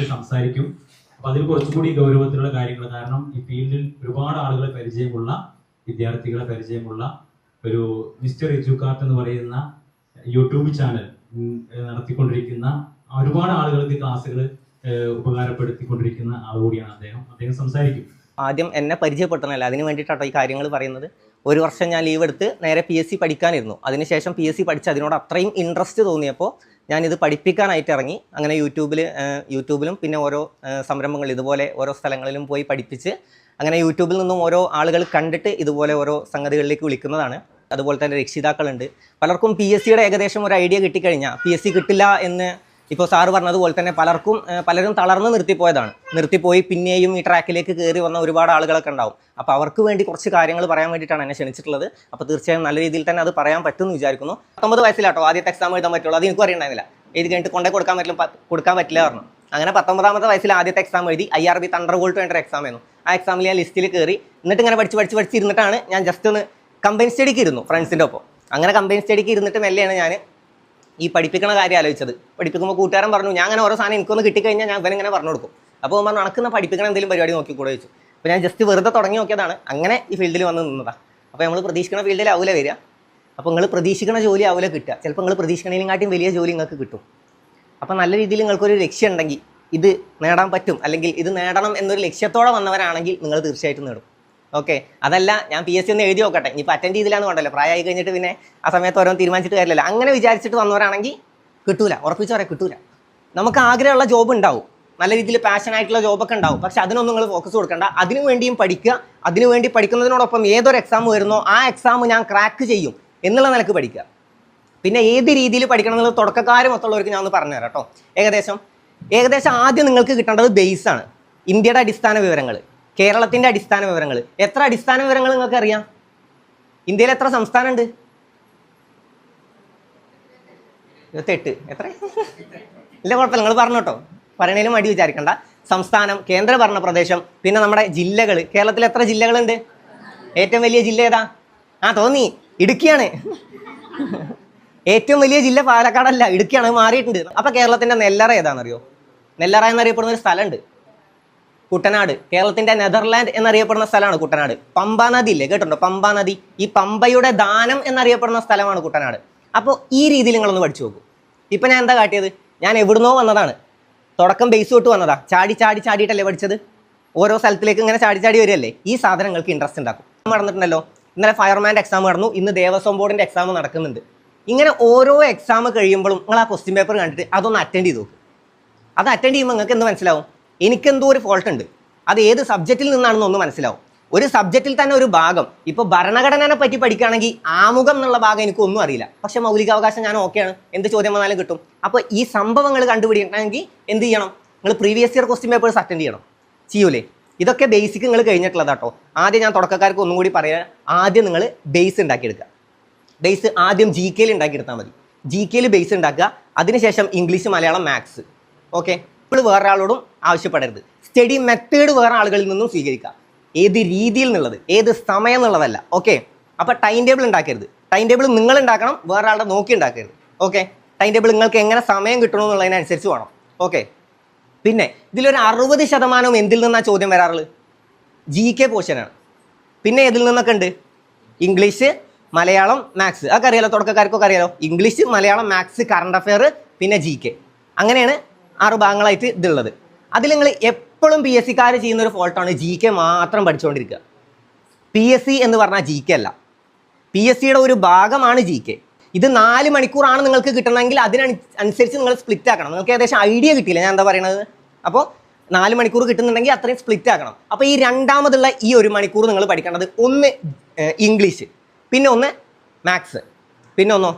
അതിനെപ്പറ്റി സംസാരിക്കും. അപ്പൊ അതിൽ കുറച്ചുകൂടി ഗൗരവത്തിലുള്ള കാര്യങ്ങൾ. കാരണം ഈ ഫീൽഡിൽ ഒരുപാട് ആളുകളെ പരിചയമുള്ള വിദ്യാർത്ഥികളെ പരിചയമുള്ള ഒരു മിസ്റ്റർ എജുക്കാർട്ട് എന്ന് പറയുന്ന യൂട്യൂബ് ചാനൽ നടത്തിക്കൊണ്ടിരിക്കുന്ന ഒരുപാട് ആളുകൾക്ക് ക്ലാസ്സുകൾ ഉപകാരപ്പെടുത്തിക്കൊണ്ടിരിക്കുന്ന ആൾ കൂടിയാണ് അദ്ദേഹം. അദ്ദേഹം സംസാരിക്കും. ആദ്യം എന്നെ പരിചയപ്പെടുത്തണമല്ല. അതിന് വേണ്ടിയിട്ടാണ് ഈ കാര്യങ്ങൾ പറയുന്നത്. ഒരു വർഷം ഞാൻ ലീവ് എടുത്ത് നേരെ പി എസ് സി പഠിക്കാനിരുന്നു. അതിനുശേഷം പി എസ് സി പഠിച്ച് അതിനോട് അത്രയും ഇൻട്രസ്റ്റ് തോന്നിയപ്പോൾ ഞാനിത് പഠിപ്പിക്കാനായിട്ട് ഇറങ്ങി. അങ്ങനെ യൂട്യൂബിൽ യൂട്യൂബിലും പിന്നെ ഓരോ സംരംഭങ്ങൾ ഇതുപോലെ ഓരോ സ്ഥലങ്ങളിലും പോയി പഠിപ്പിച്ച് അങ്ങനെ യൂട്യൂബിൽ നിന്നും ഓരോ ആളുകൾ കണ്ടിട്ട് ഇതുപോലെ ഓരോ സംഗതികളിലേക്ക് വിളിക്കുന്നതാണ്. അതുപോലെ തന്നെ രക്ഷിതാക്കളുണ്ട്. പലർക്കും പി എസ് സിയുടെ ഏകദേശം ഒരു ഐഡിയ കിട്ടിക്കഴിഞ്ഞാൽ പി എസ് സി കിട്ടില്ല എന്ന് ഇപ്പോൾ സാറ് പറഞ്ഞതുപോലെ തന്നെ പലർക്കും പലരും തളർന്ന് നിർത്തിപ്പോയതാണ്. നിർത്തിപ്പോയി പിന്നെയും ഈ ട്രാക്കിലേക്ക് കയറി വന്ന ഒരുപാട് ആളുകളൊക്കെ ഉണ്ടാവും. അപ്പോൾ അവർക്ക് വേണ്ടി കുറച്ച് കാര്യങ്ങൾ പറയാൻ വേണ്ടിയിട്ടാണ് എന്നെ ക്ഷണിച്ചിട്ടുള്ളത്. അപ്പോൾ തീർച്ചയായും നല്ല രീതിയിൽ തന്നെ അത് പറയാൻ പറ്റുമെന്ന് വിചാരിക്കുന്നു. പത്തൊമ്പത് വയസ്സിലാട്ടോ ആദ്യത്തെ എക്സാം എഴുതാൻ പറ്റുള്ളൂ. അത് എനിക്കും അറിയണ്ടായിരുന്നില്ല. ഇത് കഴിഞ്ഞിട്ട് കൊണ്ടേ കൊടുക്കാൻ പറ്റില്ല കൊടുക്കാൻ പറ്റില്ല പറഞ്ഞു. അങ്ങനെ പത്തൊമ്പതാമത്തെ വയസ്സിൽ ആദ്യത്തെ എക്സാം എഴുതി I R B thunder volt വേണ്ട എക്സാം ആയിരുന്നു. ആ എക്സാമിൽ ഞാൻ ലിസ്റ്റിൽ കയറി എന്നിട്ട് ഇങ്ങനെ പഠിച്ച് പഠിച്ച് പഠിച്ചിരുന്നിട്ടാണ് ഞാൻ ജസ്റ്റ് ഒന്ന് കമ്പനി സ്റ്റഡിക്ക് ഇരുന്നു ഫ്രണ്ട്സിന്റെ ഒപ്പം. അങ്ങനെ കമ്പനി സ്റ്റഡിക്ക് ഇരുന്നിട്ട് മെല്ലെയാണ് ഞാൻ ഈ പഠിപ്പിക്കണ കാര്യം ആലോചിച്ചത്. പഠിപ്പിക്കുമ്പോൾ കൂട്ടുകാരൻ പറഞ്ഞു ഞാൻ അങ്ങനെ ഓരോ സാധനം എനിക്കൊന്ന് കിട്ടിക്കഴിഞ്ഞാൽ ഞാൻ ഇവനിങ്ങനെ പറഞ്ഞു കൊടുക്കും. അപ്പോൾ അവൻ പറഞ്ഞു നടക്കുന്ന പഠിപ്പിക്കണ എന്തെങ്കിലും പരിപാടി നോക്കിക്കൂടെ വെച്ചു അപ്പോൾ ഞാൻ ജസ്റ്റ് വെറുതെ തുടങ്ങി നോക്കിയതാണ്. അങ്ങനെ ഈ ഫീൽഡിൽ വന്ന് നിന്നതാണ് അപ്പോൾ നമ്മൾ പ്രതീക്ഷിക്കുന്ന ഫീൽഡിലാവൂല വരിക. അപ്പോൾ നിങ്ങൾ പ്രതീക്ഷിക്കുന്ന ജോലി ആവില്ല കിട്ടുക. ചിലപ്പോൾ നിങ്ങൾ പ്രതീക്ഷിക്കണേനെക്കാട്ടിയും വലിയ ജോലി നിങ്ങൾക്ക് കിട്ടും. അപ്പോൾ നല്ല രീതിയിൽ നിങ്ങൾക്കൊരു ലക്ഷ്യം ഉണ്ടെങ്കിൽ ഇത് നേടാൻ പറ്റും. അല്ലെങ്കിൽ ഇത് നേടണം എന്നൊരു ലക്ഷ്യത്തോടെ വന്നവരാണെങ്കിൽ നിങ്ങൾ തീർച്ചയായിട്ടും നേടും. ഓക്കെ അതല്ല ഞാൻ പി എസ് സി ഒന്ന് എഴുതി നോക്കട്ടെ. ഇനിയിപ്പോൾ അറ്റൻഡ് ചെയ്തില്ലാന്ന് വേണ്ടല്ലോ പ്രായമായി കഴിഞ്ഞിട്ട് പിന്നെ ആ സമയത്ത് ഓരോ തീരുമാനിച്ചിട്ട് കാര്യമില്ല അങ്ങനെ വിചാരിച്ചിട്ട് വന്നവരാണെങ്കിൽ കിട്ടൂല. ഉറപ്പിച്ച് പറയാം കിട്ടൂല. നമുക്ക് ആഗ്രഹമുള്ള ജോബ് ഉണ്ടാവും. നല്ല രീതിയിൽ പാഷൻ ആയിട്ടുള്ള ജോബൊക്കെ ഉണ്ടാവും. പക്ഷെ അതിനൊന്നും നിങ്ങൾ ഫോക്കസ് കൊടുക്കണ്ട. അതിനു വേണ്ടിയും പഠിക്കുക. അതിനു വേണ്ടി പഠിക്കുന്നതിനോടൊപ്പം ഏതൊരു എക്സാം വരുന്നോ ആ എക്സാം ഞാൻ ക്രാക്ക് ചെയ്യും എന്നുള്ള നിലയ്ക്ക് പഠിക്കുക. പിന്നെ ഏത് രീതിയിൽ പഠിക്കണം എന്നുള്ളത് തുടക്കക്കാർ മൊത്തമുള്ളവർക്ക് ഞാൻ ഒന്ന് പറഞ്ഞുതരാം കേട്ടോ. ഏകദേശം ഏകദേശം ആദ്യം നിങ്ങൾക്ക് കിട്ടേണ്ടത് ബേസ് ആണ്. ഇന്ത്യയുടെ അടിസ്ഥാന വിവരങ്ങൾ കേരളത്തിന്റെ അടിസ്ഥാന വിവരങ്ങൾ. എത്ര അടിസ്ഥാന വിവരങ്ങൾ നിങ്ങൾക്ക് അറിയാം? ഇന്ത്യയിൽ എത്ര സംസ്ഥാനമുണ്ട്? ഇരുപത്തെട്ട്. എത്ര? ഇല്ല കുഴപ്പമില്ല. നിങ്ങൾ പറഞ്ഞു കേട്ടോ പറയണേലും മടി വിചാരിക്കണ്ട. സംസ്ഥാനം കേന്ദ്രഭരണ പ്രദേശം പിന്നെ നമ്മുടെ ജില്ലകൾ. കേരളത്തിൽ എത്ര ജില്ലകളുണ്ട്? ഏറ്റവും വലിയ ജില്ല ഏതാ? ആ തോന്നി. ഇടുക്കിയാണ്. ഏറ്റവും വലിയ ജില്ല പാലക്കാടല്ല. ഇടുക്കിയാണ്. മാറിയിട്ടുണ്ട്. അപ്പൊ കേരളത്തിന്റെ നെല്ലറ ഏതാണെന്നറിയോ? നെല്ലറ എന്നറിയപ്പെടുന്ന ഒരു സ്ഥലമുണ്ട്. കുട്ടനാട് കേരളത്തിന്റെ നെതർലാൻഡ് എന്നറിയപ്പെടുന്ന സ്ഥലമാണ് കുട്ടനാട്. പമ്പ നദി ഇല്ലേ? കേട്ടോ പമ്പ നദി. ഈ പമ്പയുടെ ദാനം എന്നറിയപ്പെടുന്ന സ്ഥലമാണ് കുട്ടനാട്. അപ്പോൾ ഈ രീതിയിൽ നിങ്ങളൊന്ന് പഠിച്ചു നോക്കൂ. ഇപ്പം ഞാൻ എന്താ കാട്ടിയത്? ഞാൻ എവിടുന്നോ വന്നതാണ്. തുടക്കം ബേസ് തൊട്ട് വന്നതാ. ചാടി ചാടി ചാടിയിട്ടല്ലേ പഠിച്ചത്? ഓരോ സ്ഥലത്തിലേക്ക് ഇങ്ങനെ ചാടി ചാടി വരികയല്ലേ? ഈ സാധനങ്ങൾക്ക് ഇൻട്രസ്റ്റ് ഉണ്ടാക്കും. നടന്നിട്ടുണ്ടല്ലോ. ഇന്നലെ ഫയർമാന്റെ എക്സാം നടന്നു. ഇന്ന് ദേവസ്വം ബോർഡിന്റെ എക്സാം നടക്കുന്നുണ്ട്. ഇങ്ങനെ ഓരോ എക്സാം കഴിയുമ്പോഴും നിങ്ങൾ ആ ക്വസ്റ്റ്യൻ പേപ്പർ കണ്ടിട്ട് അതൊന്ന് അറ്റൻഡ് ചെയ്ത് നോക്കും. അത് അറ്റൻഡ് ചെയ്യുമ്പോൾ നിങ്ങൾക്ക് എന്ത് മനസ്സിലാവും? എനിക്കെന്തോ ഒരു ഫോൾട്ട് ഉണ്ട്. അത് ഏത് സബ്ജക്റ്റിൽ നിന്നാണെന്ന് ഒന്ന് മനസ്സിലാവും. ഒരു സബ്ജക്റ്റിൽ തന്നെ ഒരു ഭാഗം. ഇപ്പോൾ ഭരണഘടനയെ പറ്റി പഠിക്കുകയാണെങ്കിൽ ആമുഖം എന്നുള്ള ഭാഗം എനിക്ക് ഒന്നും അറിയില്ല. പക്ഷെ മൗലികാവകാശം ഞാൻ ഓക്കെയാണ് എന്ത് ചോദ്യം വന്നാലും കിട്ടും. അപ്പോൾ ഈ സംഭവങ്ങൾ കണ്ടുപിടിക്കണമെങ്കിൽ എന്ത് ചെയ്യണം? നിങ്ങൾ previous year question papers attend ചെയ്യണം. ചെയ്യൂലേ? ഇതൊക്കെ ബേസിക് നിങ്ങൾ കഴിഞ്ഞിട്ടുള്ളതാട്ടോ ആദ്യം ഞാൻ തുടക്കക്കാർക്ക് ഒന്നും കൂടി പറയാം. ആദ്യം നിങ്ങൾ ബേസ് ഉണ്ടാക്കിയെടുക്കുക. ബേസ് ആദ്യം ജി കെയിൽ ഉണ്ടാക്കിയെടുത്താൽ മതി. ജി കെയിൽ ബേസ് ഉണ്ടാക്കുക. അതിനുശേഷം ഇംഗ്ലീഷ് മലയാളം മാത്സ് ഓക്കെ ഇപ്പോൾ വേറെ ആളോടും ആവശ്യപ്പെടരുത്. സ്റ്റഡി മെത്തേഡ് വേറെ ആളുകളിൽ നിന്നും സ്വീകരിക്കുക. ഏത് രീതിയിൽ നിന്നുള്ളത് ഏത് സമയം എന്നുള്ളതല്ല. ഓക്കെ അപ്പോൾ ടൈം ടേബിൾ ഉണ്ടാക്കരുത്. ടൈം ടേബിൾ നിങ്ങൾ ഉണ്ടാക്കണം വേറെ ആളുടെ നോക്കി ഉണ്ടാക്കരുത്. ഓക്കെ ടൈം ടേബിൾ നിങ്ങൾക്ക് എങ്ങനെ സമയം കിട്ടണമെന്നുള്ളതിനനുസരിച്ച് വേണം. ഓക്കെ പിന്നെ ഇതിലൊരു അറുപത് ശതമാനവും എന്തിൽ നിന്നാണ് ചോദ്യം വരാറുള്ളത്? ജി കെ പോർഷനാണ് പിന്നെ ഏതിൽ നിന്നൊക്കെ ഉണ്ട്? ഇംഗ്ലീഷ് മലയാളം മാത്സ് അതൊക്കെ അറിയാലോ? തുടക്കക്കാർക്കൊക്കെ അറിയാലോ? English Malayalam maths current affair പിന്നെ ജി കെ അങ്ങനെയാണ് ആറ് ഭാഗങ്ങളായിട്ട് ഇതുള്ളത്. അതിൽ നിങ്ങൾ എപ്പോഴും പി എസ് സിക്കാർ ചെയ്യുന്ന ഒരു ഫോൾട്ടാണ് ജി കെ മാത്രം പഠിച്ചുകൊണ്ടിരിക്കുക പി എസ് സി എന്ന് പറഞ്ഞാൽ ജി കെ അല്ല. പി എസ് സിയുടെ ഒരു ഭാഗമാണ് ജി കെ ഇത് നാല് മണിക്കൂറാണ് നിങ്ങൾക്ക് കിട്ടണമെങ്കിൽ അതിനനു അനുസരിച്ച് നിങ്ങൾ സ്പ്ലിറ്റ് ആക്കണം. നിങ്ങൾക്ക് ഏകദേശം ഐഡിയ കിട്ടിയില്ല? ഞാൻ എന്താ പറയണത്? അപ്പോൾ നാല് മണിക്കൂർ കിട്ടുന്നുണ്ടെങ്കിൽ അത്രയും സ്പ്ലിറ്റ് ആക്കണം. അപ്പോൾ ഈ രണ്ടാമതുള്ള ഈ ഒരു മണിക്കൂർ നിങ്ങൾ പഠിക്കേണ്ടത് ഒന്ന് ഇംഗ്ലീഷ് പിന്നെ ഒന്ന് മാത്സ് പിന്നെ ഒന്നോ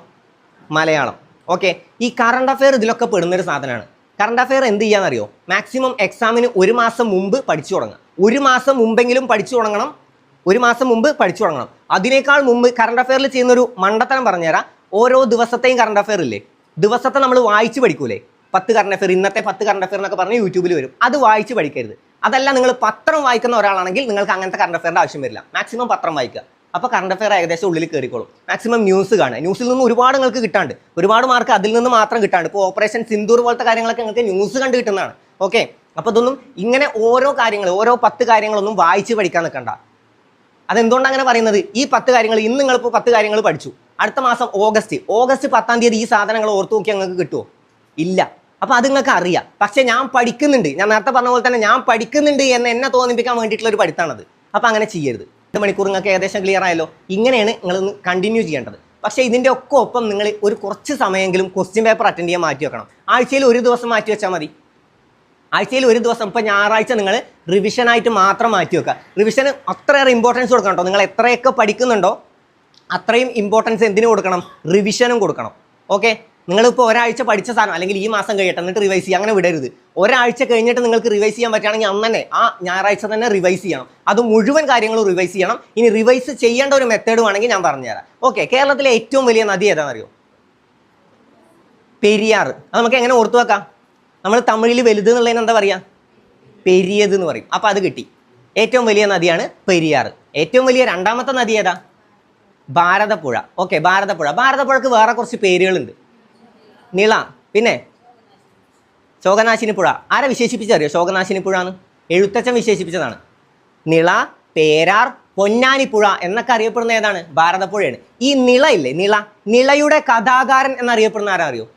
മലയാളം. ഓക്കെ ഈ കറണ്ട് അഫെയർ ഇതിലൊക്കെ പെടുന്നൊരു സാധനമാണ്. കറണ്ട് അഫെയർ എന്ത് ചെയ്യാന്നറിയോ? മാക്സിമം എക്സാമിന് ഒരു മാസം മുമ്പ് പഠിച്ചു തുടങ്ങുക ഒരു മാസം മുമ്പെങ്കിലും പഠിച്ചു തുടങ്ങണം. ഒരു മാസം മുമ്പ് പഠിച്ചു തുടങ്ങണം. അതിനേക്കാൾ മുമ്പ് കറണ്ട് അഫെയറിൽ ചെയ്യുന്നൊരു മണ്ടത്തനം പറഞ്ഞുതരാം. ഓരോ ദിവസത്തെയും കറണ്ട് അഫെയർ ഇല്ലേ? ദിവസത്തെ നമ്മൾ വായിച്ച് പഠിക്കൂലേ? പത്ത് കറണ്ട് അഫെയർ ഇന്നത്തെ പത്ത് കറണ്ട് അഫെയർ എന്നൊക്കെ പറഞ്ഞ് യൂട്യൂബിൽ വരും. അത് വായിച്ച് പഠിക്കരുത്. അതല്ല നിങ്ങൾ പത്രം വായിക്കുന്ന ഒരാളാണെങ്കിൽ നിങ്ങൾക്ക് അങ്ങനത്തെ കറണ്ട് അഫെയറിന്റെ ആവശ്യം വരില്ല. മാക്സിമം പത്രം വായിക്കുക. അപ്പോൾ കറണ്ട് അഫെയർ ഏകദേശം ഉള്ളിൽ കയറിക്കോളും മാക്സിമം ന്യൂസ് കാണുക. ന്യൂസിൽ നിന്ന് ഒരുപാട് നിങ്ങൾക്ക് കിട്ടാണ്ട്. ഒരുപാട് മാർക്ക് അതിൽ നിന്ന് മാത്രം കിട്ടാണ്ട്. ഇപ്പോൾ ഓപ്പറേഷൻ സിന്ദൂർ പോലത്തെ കാര്യങ്ങളൊക്കെ നിങ്ങൾക്ക് ന്യൂസ് കണ്ട് കിട്ടുന്നതാണ്. ഓക്കെ അപ്പോൾ ഇതൊന്നും ഇങ്ങനെ ഓരോ കാര്യങ്ങൾ ഓരോ പത്ത് കാര്യങ്ങളൊന്നും വായിച്ച് പഠിക്കാൻ നിൽക്കണ്ട. അതെന്തുകൊണ്ടാണ് അങ്ങനെ പറയുന്നത്? ഈ പത്ത് കാര്യങ്ങൾ ഇന്ന് നിങ്ങൾ ഇപ്പോൾ പത്ത് കാര്യങ്ങൾ പഠിച്ചു. അടുത്ത മാസം ഓഗസ്റ്റ്. ഓഗസ്റ്റ് പത്താം തീയതി ഈ സാധനങ്ങൾ ഓർത്തു നോക്കി നിങ്ങൾക്ക് കിട്ടുമോ ഇല്ല. അപ്പോൾ അത് നിങ്ങൾക്ക് അറിയാം. പക്ഷേ ഞാൻ പഠിക്കുന്നുണ്ട്. ഞാൻ നേരത്തെ പറഞ്ഞ പോലെ തന്നെ ഞാൻ പഠിക്കുന്നുണ്ട് എന്ന് എന്നെ തോന്നിപ്പിക്കാൻ വേണ്ടിയിട്ടുള്ള ഒരു പഠിത്തമാണത് അപ്പോൾ അങ്ങനെ ചെയ്യരുത്. രണ്ട് മണിക്കൂർ നിങ്ങൾക്ക് ഏകദേശം ക്ലിയർ ആയല്ലോ. ഇങ്ങനെയാണ് നിങ്ങൾ കണ്ടിന്യൂ ചെയ്യേണ്ടത്. പക്ഷേ ഇതിന്റെ ഒക്കെ ഒപ്പം നിങ്ങൾ ഒരു കുറച്ച് സമയമെങ്കിലും ക്വസ്റ്റ്യൻ പേപ്പർ അറ്റൻഡ് ചെയ്യാൻ മാറ്റി വെക്കണം. ആഴ്ചയിൽ ഒരു ദിവസം മാറ്റി വെച്ചാൽ മതി. ആഴ്ചയിൽ ഒരു ദിവസം ഇപ്പം ഞായറാഴ്ച നിങ്ങൾ റിവിഷനായിട്ട് മാത്രം മാറ്റി വെക്കുക. റിവിഷന് അത്രയേറെ ഇമ്പോർട്ടൻസ് കൊടുക്കണം നിങ്ങൾ എത്രയൊക്കെ പഠിക്കുന്നുണ്ടോ അത്രയും ഇമ്പോർട്ടൻസ് എന്തിനു കൊടുക്കണം? റിവിഷനും കൊടുക്കണം. ഓക്കെ നിങ്ങളിപ്പോൾ ഒരാഴ്ച പഠിച്ച സാധനം അല്ലെങ്കിൽ ഈ മാസം കഴിയട്ടെ എന്നിട്ട് റിവൈസ് ചെയ്യുക അങ്ങനെ വിടരുത്. ഒരാഴ്ച കഴിഞ്ഞിട്ട് നിങ്ങൾക്ക് റിവൈസ് ചെയ്യാൻ പറ്റുകയാണെങ്കിൽ അന്ന് തന്നെ ആ ഞായറാഴ്ച തന്നെ റിവൈസ് ചെയ്യണം. അത് മുഴുവൻ കാര്യങ്ങളും റിവൈസ് ചെയ്യണം. ഇനി റിവൈസ് ചെയ്യേണ്ട ഒരു മെത്തേഡ് വേണമെങ്കിൽ ഞാൻ പറഞ്ഞുതരാം. ഓക്കെ കേരളത്തിലെ ഏറ്റവും വലിയ നദി ഏതാണെന്നറിയോ? പെരിയാർ. അത് നമുക്ക് എങ്ങനെ ഓർത്തു വെക്കാം? നമ്മൾ തമിഴിൽ വലുത് എന്നുള്ളതിന് എന്താ പറയുക പെരിയത് എന്ന് പറയും. അപ്പോൾ അത് കിട്ടി. ഏറ്റവും വലിയ നദിയാണ് പെരിയാർ. ഏറ്റവും വലിയ രണ്ടാമത്തെ നദി ഏതാ? ഭാരതപ്പുഴ. ഓക്കെ ഭാരതപ്പുഴ. ഭാരതപ്പുഴക്ക് വേറെ കുറച്ച് പേരുകളുണ്ട്. നിള പിന്നെ ശോകനാശിനി പുഴ ആരെ വിശേഷിപ്പിച്ചറിയോ ശോകനാശിനി പുഴ എന്ന് എഴുത്തച്ഛൻ വിശേഷിപ്പിച്ചതാണ്. നിള പേരാർ പൊന്നാനിപ്പുഴ എന്നൊക്കെ അറിയപ്പെടുന്ന ഏതാണ്? ഭാരതപ്പുഴയാണ്. ഈ നിള ഇല്ലേ? നിള. നിളയുടെ കഥാകാരൻ എന്നറിയപ്പെടുന്ന ആരാ അറിയോ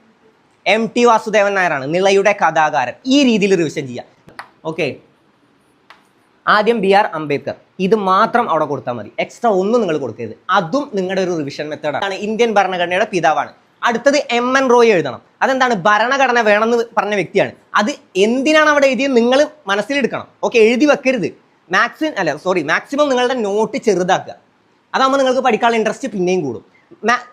എം ടി വാസുദേവൻ നായരാണ്. നിളയുടെ കഥാകാരൻ. ഈ രീതിയിൽ റിവിഷൻ ചെയ്യാം. ഓക്കെ ആദ്യം ബി ആർ അംബേദ്കർ. ഇത് മാത്രം അവിടെ കൊടുത്താൽ മതി. എക്സ്ട്രാ ഒന്നും നിങ്ങൾ കൊടുക്കരുത്. അതും നിങ്ങളുടെ ഒരു റിവിഷൻ മെത്തേഡാണ് ഇന്ത്യൻ ഭരണഘടനയുടെ പിതാവാണ്. അടുത്തത് എം എൻ റോയ് എഴുതണം. അതെന്താണ്? ഭരണഘടന വേണമെന്ന് പറഞ്ഞ വ്യക്തിയാണ്. അത് എന്തിനാണ് അവിടെ എഴുതിയത്? നിങ്ങൾ മനസ്സിലെടുക്കണം. ഓക്കെ എഴുതി വെക്കരുത്. മാക്സിമം അല്ല സോറി മാക്സിമം നിങ്ങളുടെ നോട്ട് ചെറുതാക്കുക. അതാകുമ്പോൾ നിങ്ങൾക്ക് പഠിക്കാനുള്ള ഇൻട്രസ്റ്റ് പിന്നെയും കൂടും.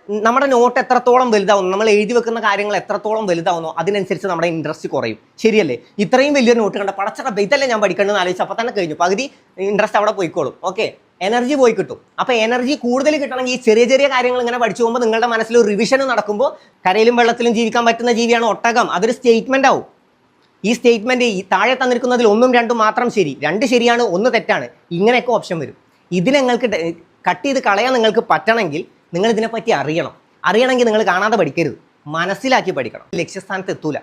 നമ്മുടെ നോട്ട് എത്രത്തോളം വലുതാവുന്നു? നമ്മൾ എഴുതി വെക്കുന്ന കാര്യങ്ങൾ എത്രത്തോളം വലുതാവുന്നോ? അതിനനുസരിച്ച് നമ്മുടെ ഇൻട്രസ്റ്റ് കുറയും. ശരിയല്ലേ? ഇത്രയും വലിയൊരു നോട്ട് കണ്ട പടച്ചട ഇതല്ലേ ഞാൻ പഠിക്കേണ്ടതെന്ന് ആലോചിച്ച് അപ്പോൾ തന്നെ കഴിഞ്ഞു. പകുതി ഇൻട്രസ്റ്റ് അവിടെ പോയിക്കോളും. ഓക്കെ? എനർജി പോയി കിട്ടും. അപ്പോൾ എനർജി കൂടുതൽ കിട്ടണമെങ്കിൽ ഈ ചെറിയ ചെറിയ കാര്യങ്ങൾ ഇങ്ങനെ പഠിച്ചു പോകുമ്പോൾ നിങ്ങളുടെ മനസ്സിൽ ഒരു റിവിഷൻ നടക്കുമ്പോൾ കരയിലും വെള്ളത്തിലും ജീവിക്കാൻ പറ്റുന്ന ജീവിയാണ് ഒട്ടകം. അതൊരു സ്റ്റേറ്റ്മെന്റ് ആവും. ഈ സ്റ്റേറ്റ്മെന്റ് ഈ താഴെ തന്നിരിക്കുന്നതിൽ ഒന്നും രണ്ടും മാത്രം ശരി. രണ്ട് ശരിയാണ് ഒന്ന് തെറ്റാണ്. ഇങ്ങനെയൊക്കെ ഓപ്ഷൻ വരും. ഇതിനെ നിങ്ങൾക്ക് കട്ട് ചെയ്ത് കളയാൻ നിങ്ങൾക്ക് പറ്റണമെങ്കിൽ നിങ്ങൾ ഇതിനെപ്പറ്റി അറിയണം. അറിയണമെങ്കിൽ നിങ്ങൾ കാണാതെ പഠിക്കരുത്. മനസ്സിലാക്കി പഠിക്കണം. ലക്ഷ്യസ്ഥാനത്ത് എത്തൂല.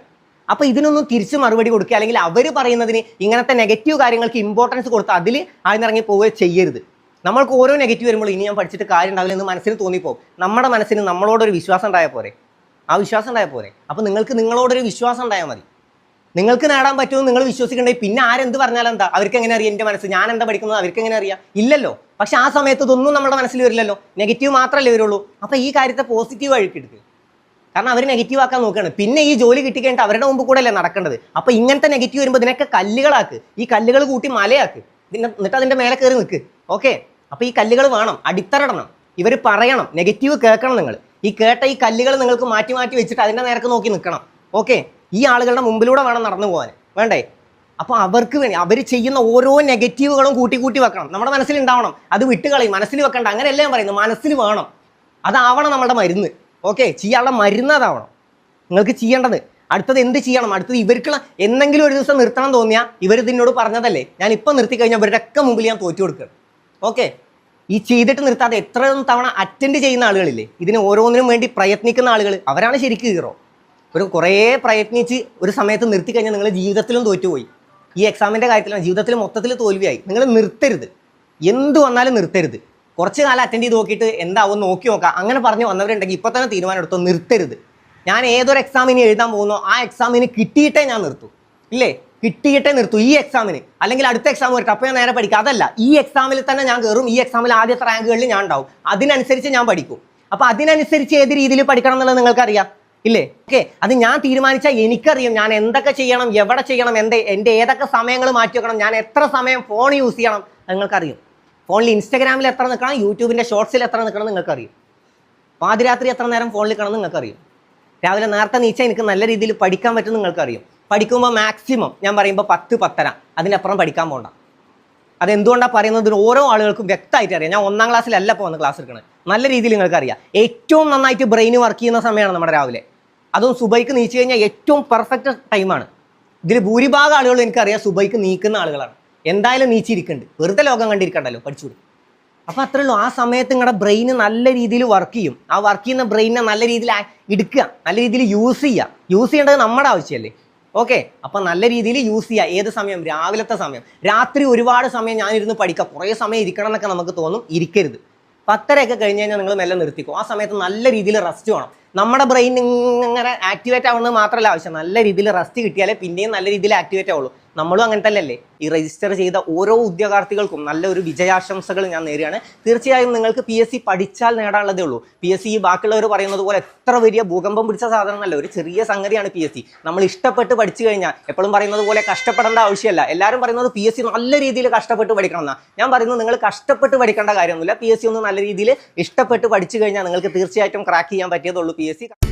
അപ്പോൾ ഇതിനൊന്നും തിരിച്ചു മറുപടി കൊടുക്കുക അല്ലെങ്കിൽ അവർ പറയുന്നതിന് ഇങ്ങനത്തെ നെഗറ്റീവ് കാര്യങ്ങൾക്ക് ഇമ്പോർട്ടൻസ് കൊടുത്ത് അതിൽ ആഴ്ന്നിറങ്ങി പോവുകയോ ചെയ്യരുത്. നമ്മൾക്ക് ഓരോ നെഗറ്റീവ് വരുമ്പോൾ ഇനി ഞാൻ പഠിച്ചിട്ട് കാര്യം ഉണ്ടാവില്ല എന്ന് മനസ്സിന് തോന്നിപ്പോകും നമ്മുടെ മനസ്സിന് നമ്മളോടൊരു വിശ്വാസം ഉണ്ടായാൽ പോരെ. ആ വിശ്വാസം ഉണ്ടായാൽ പോരെ. അപ്പോൾ നിങ്ങൾക്ക് നിങ്ങളോടൊരു വിശ്വാസം ഉണ്ടായാൽ മതി. നിങ്ങൾക്ക് നേടാൻ പറ്റുമെന്ന് നിങ്ങൾ വിശ്വസിക്കണ്ടെങ്കിൽ പിന്നെ ആരെന്ത് പറഞ്ഞാലും എന്താ? അവർക്ക് എങ്ങനെ അറിയാം? എന്റെ മനസ്സ് ഞാൻ എന്താ പഠിക്കുന്നത്? അവർക്ക് എങ്ങനെ അറിയാം? ഇല്ലല്ലോ. പക്ഷെ ആ സമയത്ത് ഇതൊന്നും നമ്മുടെ മനസ്സിൽ വരില്ലല്ലോ. നെഗറ്റീവ് മാത്രമല്ലേ വരുള്ളൂ. അപ്പോൾ ഈ കാര്യത്തെ പോസിറ്റീവ് വഴിക്കെടുക്കുക കാരണം അവർ നെഗറ്റീവ് ആക്കാൻ നോക്കുകയാണ്. പിന്നെ ഈ ജോലി കിട്ടിക്കഴിഞ്ഞിട്ട് അവരുടെ മുമ്പ് കൂടെ അല്ലേ നടക്കേണ്ടത്. അപ്പോൾ ഇങ്ങനത്തെ നെഗറ്റീവ് വരുമ്പോൾ ഇതിനൊക്കെ കല്ലുകളാക്ക്. ഈ കല്ലുകൾ കൂട്ടി മലയാക്ക്. എന്നിട്ട് അതിന്റെ മേലെ കയറി നിൽക്ക്. ഓക്കെ അപ്പോൾ ഈ കല്ലുകൾ വേണം അടിത്തറടണം. ഇവർ പറയണം നെഗറ്റീവ് കേൾക്കണം നിങ്ങൾ. ഈ കേട്ട ഈ കല്ലുകൾ നിങ്ങൾക്ക് മാറ്റി മാറ്റി വെച്ചിട്ട് അതിന്റെ നേരക്ക് നോക്കി നിൽക്കണം. ഓക്കെ ഈ ആളുകളുടെ മുമ്പിലൂടെ വേണം നടന്നു പോകാൻ. വേണ്ടേ? അപ്പോൾ അവർക്ക് വേണ്ടി അവർ ചെയ്യുന്ന ഓരോ നെഗറ്റീവുകളും കൂട്ടി കൂട്ടി വെക്കണം. നമ്മുടെ മനസ്സിൽ ഉണ്ടാവണം. അത് വിട്ടുകളയും മനസ്സിൽ വെക്കണ്ട. അങ്ങനെയല്ല ഞാൻ പറയുന്നത്? മനസ്സിൽ വേണം. അതാവണം നമ്മുടെ മരുന്ന്. ഓക്കെ ചെയ്യാനുള്ള മരുന്ന് അതാവണം. നിങ്ങൾക്ക് ചെയ്യേണ്ടത്. അടുത്തത് എന്ത് ചെയ്യണം? അടുത്തത് ഇവർക്കുള്ള എന്തെങ്കിലും ഒരു ദിവസം നിർത്തണം തോന്നിയാൽ ഇവർ ഇതിനോട് പറഞ്ഞതല്ലേ? ഞാൻ ഇപ്പം നിർത്തി കഴിഞ്ഞാൽ ഇവരുടെ ഒക്കെ മുമ്പിൽ ഞാൻ തോറ്റു കൊടുക്കുകയാണ്. ഓക്കെ. ഈ ചെയ്തിട്ട് നിർത്താതെ എത്ര തവണ അറ്റൻഡ് ചെയ്യുന്ന ആളുകളില്ലേ ഇതിന് ഓരോന്നിനും വേണ്ടി പ്രയത്നിക്കുന്ന ആളുകൾ അവരാണ് ശരിക്കും ഹീറോ ഒരു കുറേ പ്രയത്നിച്ച് ഒരു സമയത്ത് നിർത്തി കഴിഞ്ഞാൽ നിങ്ങൾ ജീവിതത്തിലും തോറ്റുപോയി. ഈ എക്സാമിന്റെ കാര്യത്തിലും ജീവിതത്തിൽ മൊത്തത്തിൽ തോൽവിയായി. നിങ്ങൾ നിർത്തരുത്. എന്ത് വന്നാലും നിർത്തരുത്. കുറച്ച് കാലം അറ്റൻഡ് ചെയ്ത് നോക്കിയിട്ട് എന്താവും നോക്കി നോക്കാം. അങ്ങനെ പറഞ്ഞ് വന്നവരുണ്ടെങ്കിൽ ഇപ്പോൾ തന്നെ തീരുമാനം എടുത്തോ നിർത്തരുത്. ഞാൻ ഏതൊരു എക്സാമിന് എഴുതാൻ പോകുന്നോ ആ എക്സാമിന് കിട്ടിയിട്ടേ ഞാൻ നിർത്തൂ. ഇല്ലേ? കിട്ടിയിട്ടേ നിർത്തൂ. ഈ എക്സാമിന് അല്ലെങ്കിൽ അടുത്ത എക്സാം വരട്ടെ അപ്പോൾ ഞാൻ നേരെ പഠിക്കാം. അതല്ല ഈ എക്സാമിൽ തന്നെ ഞാൻ കയറും ഈ എക്സാമിൽ ആദ്യത്തെ റാങ്കുകളിൽ ഞാൻ ഉണ്ടാവും. അതിനനുസരിച്ച് ഞാൻ പഠിക്കും. അപ്പോൾ അതിനനുസരിച്ച് ഏത് രീതിയിൽ പഠിക്കണം എന്നുള്ളത് നിങ്ങൾക്കറിയാം. ഇല്ലേ? ഓക്കെ. അത് ഞാൻ തീരുമാനിച്ചാൽ എനിക്കറിയാം. ഞാൻ എന്തൊക്കെ ചെയ്യണം എവിടെ ചെയ്യണം എന്റെ എന്റെ ഏതൊക്കെ സമയങ്ങൾ മാറ്റി വെക്കണം ഞാൻ എത്ര സമയം ഫോൺ യൂസ് ചെയ്യണം നിങ്ങൾക്കറിയും. ഫോണിൽ ഇൻസ്റ്റാഗ്രാമിൽ എത്ര നിൽക്കണം യൂട്യൂബിന്റെ ഷോർട്സിൽ എത്ര നിൽക്കണം നിങ്ങൾക്കറിയും. പാതിരാത്രി എത്ര നേരം ഫോണിൽ നിൽക്കണം നിങ്ങൾക്കറിയും. രാവിലെ നേരത്തെ നീച്ചാൽ എനിക്ക് നല്ല രീതിയിൽ പഠിക്കാൻ പറ്റും നിങ്ങൾക്കറിയും. പഠിക്കുമ്പോൾ മാക്സിമം ഞാൻ പറയുമ്പോൾ പത്ത് പത്തര. അതിനപ്പുറം പഠിക്കാൻ പോകണ്ട അതെന്തുകൊണ്ടാണ് പറയുന്നത്? ഓരോ ആളുകൾക്കും വ്യക്തമായിട്ട് അറിയാം. ഞാൻ ഒന്നാം ക്ലാസ്സിലല്ല പോകുന്ന ക്ലാസ് എടുക്കുന്നത് നല്ല രീതിയിൽ നിങ്ങൾക്ക് അറിയാം ഏറ്റവും നന്നായിട്ട് ബ്രെയിൻ വർക്ക് ചെയ്യുന്ന സമയമാണ് നമ്മുടെ രാവിലെ. അതും സുബൈക്ക് നീച്ചു കഴിഞ്ഞാൽ ഏറ്റവും പെർഫെക്റ്റ് ടൈമാണ് ഇതിൽ ഭൂരിഭാഗം ആളുകളും എനിക്കറിയാം സുബൈക്ക് നീക്കുന്ന ആളുകളാണ്. എന്തായാലും നീച്ചിരിക്കുന്നുണ്ട് വെറുതെ ലോകം കണ്ടിരിക്കണ്ടല്ലോ പഠിച്ചുകൂടി അപ്പോൾ അത്രേ ഉള്ളൂ. ആ സമയത്ത് നിങ്ങളുടെ ബ്രെയിൻ നല്ല രീതിയിൽ വർക്ക് ചെയ്യും. ആ വർക്ക് ചെയ്യുന്ന ബ്രെയിനെ നല്ല രീതിയിൽ എടുക്കുക. നല്ല രീതിയിൽ യൂസ് ചെയ്യുക. യൂസ് ചെയ്യേണ്ടത് നമ്മുടെ ആവശ്യമല്ലേ? ഓക്കെ അപ്പൊ നല്ല രീതിയിൽ യൂസ് ചെയ്യുക ഏത് സമയം? രാവിലത്തെ സമയം. രാത്രി ഒരുപാട് സമയം ഞാനിരുന്ന് പഠിക്കുക കുറേ സമയം ഇരിക്കണം എന്നൊക്കെ നമുക്ക് തോന്നും. ഇരിക്കരുത്. പത്തരയൊക്കെ കഴിഞ്ഞ് കഴിഞ്ഞാൽ നിങ്ങൾ മെല്ലെ നിർത്തിക്കും. ആ സമയത്ത് നല്ല രീതിയിൽ റെസ്റ്റ് വേണം. നമ്മുടെ ബ്രെയിൻ ഇങ്ങനെ ആക്ടിവേറ്റ് ആവുന്നത് മാത്രമല്ല ആവശ്യം. നല്ല രീതിയിൽ റെസ്റ്റ് കിട്ടിയാലേ പിന്നെയും നല്ല രീതിയിൽ ആക്ടിവേറ്റ് ആവുള്ളൂ. നമ്മളും അങ്ങനെ തന്നെയല്ലേ? ഈ രജിസ്റ്റർ ചെയ്ത ഓരോ ഉദ്യോഗാർത്ഥികൾക്കും നല്ലൊരു വിജയാശംസകൾ ഞാൻ നേരുകയാണ്. തീർച്ചയായും നിങ്ങൾക്ക് പി എസ് സി പഠിച്ചാൽ നേടാനുള്ളതേ ഉള്ളൂ. പി എസ് സി ബാക്കിയുള്ളവർ പറയുന്നത് പോലെ എത്ര വലിയ ഭൂകമ്പം പിടിച്ച സാധനമല്ല. ഒരു ചെറിയ സംഗതിയാണ് പി എസ് സി നമ്മൾ ഇഷ്ടപ്പെട്ട് പഠിച്ചു കഴിഞ്ഞാൽ എപ്പോഴും പറയുന്നത് പോലെ കഷ്ടപ്പെടേണ്ട ആവശ്യമല്ല. എല്ലാവരും പറയുന്നത് പി എസ് സി നല്ല രീതിയിൽ കഷ്ടപ്പെട്ട് പഠിക്കണം ഞാൻ പറയുന്നത് നിങ്ങൾ കഷ്ടപ്പെട്ട് പഠിക്കേണ്ട കാര്യമൊന്നുമില്ല. പി എസ് സി ഒന്ന് നല്ല രീതിയിൽ ഇഷ്ടപ്പെട്ട് പഠിച്ചു കഴിഞ്ഞാൽ നിങ്ങൾക്ക് തീർച്ചയായിട്ടും ക്രാക്ക് ചെയ്യാൻ പറ്റിയതുള്ളൂ പി എസ് സി